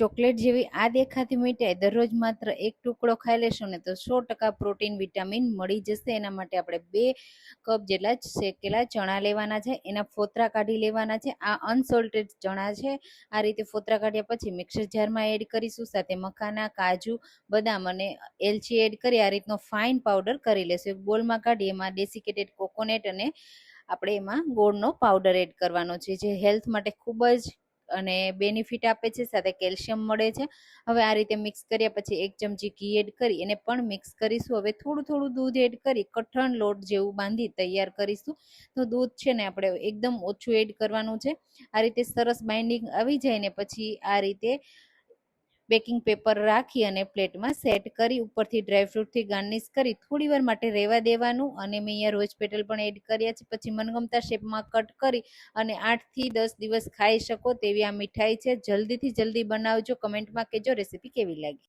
Chocolate જેવી આ દેખાતી મીઠાઈ દરરોજ માત્ર એક ટુકડો ખાઈ લેશો ને તો સો ટકા પ્રોટીન, વિટામિન મળી જશે. એના માટે આપણે બે કપ જેટલા શેકેલા ચણા લેવાના છે, એના ફોતરા કાઢી લેવાના છે. આ અનસોલ્ટેડ ચણા છે. આ રીતે ફોતરા કાઢ્યા પછી મિક્સર જારમાં એડ કરીશું, સાથે મખાના, કાજુ, બદામ અને એલચી એડ કરી આ રીતનો ફાઇન પાવડર કરી લેશું. બોલમાં કાઢી, એમાં ડેસિકેટેડ કોકોનેટ અને આપણે એમાં ગોળનો પાવડર એડ કરવાનો છે, જે હેલ્થ માટે ખૂબ જ અને બેનિફિટ આપે છે, સાથે કેલ્શિયમ મળે છે. હવે આ રીતે મિક્સ કર્યા પછી એક ચમચી ઘી એડ કરી એને પણ મિક્સ કરીશું. હવે થોડું થોડું દૂધ એડ કરી કઠણ લોટ જેવું બાંધી તૈયાર કરીશું. તો દૂધ છે ને આપણે એકદમ ઓછું એડ કરવાનું છે. આ રીતે સરસ બાઇન્ડિંગ આવી જાય ને પછી આ રીતે બેકિંગ પેપર રાખી અને પ્લેટમાં સેટ કરી ઉપરથી ડ્રાયફ્રૂટથી ગાર્નિશ કરી થોડી વાર માટે રહેવા દેવાનું. અને મેં અહીંયા રોજ પેટલ પણ એડ કર્યા છે. પછી મનગમતા શેપમાં કટ કરી અને આઠથી દસ દિવસ ખાઈ શકો તેવી આ મીઠાઈ છે. જલ્દીથી જલ્દી બનાવજો. કમેન્ટમાં કહેજો રેસીપી કેવી લાગી.